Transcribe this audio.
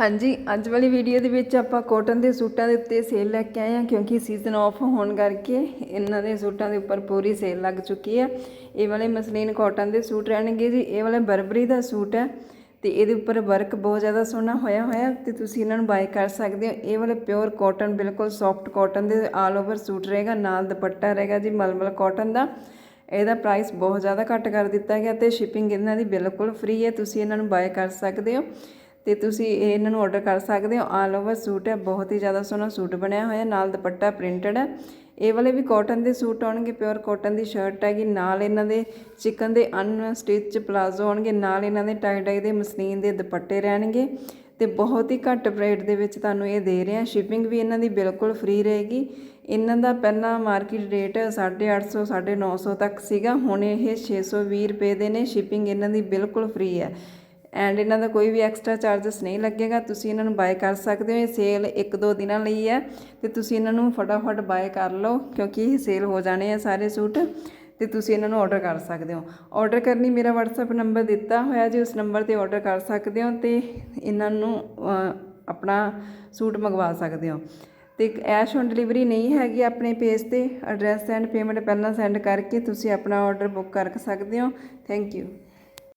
ਹਾਂਜੀ, ਅੱਜ ਵਾਲੀ ਵੀਡੀਓ ਦੇ ਵਿੱਚ ਆਪਾਂ ਕਾਟਨ ਦੇ ਸੂਟਾਂ ਦੇ ਉੱਤੇ ਸੇਲ ਲੈ ਕੇ ਆਏ ਹਾਂ ਕਿਉਂਕਿ ਸੀਜ਼ਨ ਆਫ ਹੋਣ ਕਰਕੇ ਇਹਨਾਂ ਦੇ ਸੂਟਾਂ ਦੇ ਉੱਪਰ ਪੂਰੀ ਸੇਲ ਲੱਗ ਚੁੱਕੀ ਹੈ ਇਹ ਵਾਲੇ ਮਸਲੀਨ ਕਾਟਨ ਦੇ ਸੂਟ ਰਹਿਣਗੇ ਜੀ। ਇਹ ਵਾਲੇ ਬਰਬਰੀ ਦਾ ਸੂਟ ਹੈ ਤੇ ਇਹਦੇ ਉੱਪਰ ਵਰਕ ਬਹੁਤ ਜ਼ਿਆਦਾ ਸੋਹਣਾ ਹੋਇਆ ਹੋਇਆ ਤੇ ਤੁਸੀਂ ਇਹਨਾਂ ਨੂੰ ਬਾਏ ਕਰ ਸਕਦੇ ਹੋ। ਇਹ ਵਾਲੇ ਪਿਓਰ ਕਾਟਨ ਬਿਲਕੁਲ ਸੌਫਟ ਕਾਟਨ ਦੇ ਆਲ ਓਵਰ ਸੂਟ ਰਹੇਗਾ, ਨਾਲ ਦੁਪੱਟਾ ਰਹੇਗਾ ਜੀ ਮਲਮਲ ਕਾਟਨ ਦਾ। ਇਹਦਾ ਪ੍ਰਾਈਸ ਬਹੁਤ ਜ਼ਿਆਦਾ ਘੱਟ ਕਰ ਦਿੱਤਾ ਗਿਆ ਤੇ ਸ਼ਿਪਿੰਗ ਇਹਨਾਂ ਦੀ ਬਿਲਕੁਲ ਫ੍ਰੀ ਹੈ। ਤੁਸੀਂ ਇਹਨਾਂ ਨੂੰ ਬਾਏ ਕਰ ਸਕਦੇ ਹੋ। ਤੇ ਤੁਸੀਂ ਇਹ ਇਹਨਾਂ ਨੂੰ ਆਰਡਰ ਕਰ ਸਕਦੇ ਹੋ। ਆਲ ਓਵਰ ਸੂਟ ਹੈ, ਬਹੁਤ ਹੀ ਜ਼ਿਆਦਾ ਸੋਹਣਾ ਸੂਟ ਬਣਿਆ ਹੋਇਆ, ਨਾਲ ਦੁਪੱਟਾ ਪ੍ਰਿੰਟਡ ਹੈ। ਇਹ ਵਾਲੇ ਵੀ ਕਾਟਨ ਦੇ ਸੂਟ ਆਉਣਗੇ ਪਿਓਰ ਕਾਟਨ ਦੀ ਸ਼ਰਟ ਹੈਗੀ, ਨਾਲ ਇਹਨਾਂ ਦੇ ਚਿਕਨ ਦੇ ਅਨਸਟਿਚ ਪਲਾਜ਼ੋ ਆਉਣਗੇ, ਨਾਲ ਇਹਨਾਂ ਦੇ ਟਾਈ ਡਾਈ ਦੇ ਮਸਲੀਨ ਦੇ ਦੁਪੱਟੇ ਰਹਿਣਗੇ। ਤੇ ਬਹੁਤ ਹੀ ਘੱਟ ਰੇਟ ਦੇ ਵਿੱਚ ਤੁਹਾਨੂੰ ਇਹ ਦੇ ਰਹੇ ਹਾਂ। ਸ਼ਿਪਿੰਗ ਵੀ ਇਹਨਾਂ ਦੀ ਬਿਲਕੁਲ ਫ੍ਰੀ ਰਹੇਗੀ। ਇਹਨਾਂ ਦਾ ਪਹਿਲਾਂ ਮਾਰਕੀਟ ਰੇਟ 850 950 ਤੱਕ ਸੀਗਾ, ਹੁਣ ਇਹ 620 ਰੁਪਏ ਦੇ ਨੇ। ਸ਼ਿਪਿੰਗ ਇਹਨਾਂ ਦੀ ਬਿਲਕੁਲ ਫ੍ਰੀ ਹੈ। ਐਂਡ ਇਹਨਾਂ ਦਾ ਕੋਈ ਵੀ ਐਕਸਟਰਾ ਚਾਰजेस ਨਹੀਂ ਲੱਗੇਗਾ, ਤੁਸੀਂ ਇਹਨਾਂ ਨੂੰ ਬਾਏ ਕਰ ਸਕਦੇ ਹੋ, ਇਹ ਸੇਲ ਇੱਕ ਦੋ ਦਿਨਾਂ ਲਈ ਹੈ, ਤੇ ਤੁਸੀਂ ਇਹਨਾਂ ਨੂੰ ਫਟਾਫਟ ਬਾਏ ਕਰ ਲਓ, ਕਿਉਂਕਿ ਇਹ ਸੇਲ ਹੋ ਜਾਣੇ ਆ ਸਾਰੇ ਸੂਟ, ਤੇ ਤੁਸੀਂ ਇਹਨਾਂ ਨੂੰ ਆਰਡਰ ਕਰ ਸਕਦੇ ਹੋ। ਆਰਡਰ ਲਈ ਮੇਰਾ WhatsApp ਨੰਬਰ ਦਿੱਤਾ ਹੋਇਆ, ਜੀ ਉਸ ਨੰਬਰ ਤੇ ਆਰਡਰ ਕਰ ਸਕਦੇ ਹੋ, ਤੇ ਇਹਨਾਂ ਨੂੰ ਆਪਣਾ ਸੂਟ ਮੰਗਵਾ ਸਕਦੇ ਹੋ। ਤੇ ਕੈਸ਼ ਔਨ ਡਿਲੀਵਰੀ ਨਹੀਂ ਹੈਗੀ ਆਪਣੇ ਪੇਜ ਤੇ ਐਡਰੈਸ ਐਂਡ ਪੇਮੈਂਟ ਪਹਿਲਾਂ ਸੈਂਡ ਕਰਕੇ ਤੁਸੀਂ ਆਪਣਾ ਆਰਡਰ ਬੁੱਕ ਕਰ ਸਕਦੇ ਹੋ। Thank you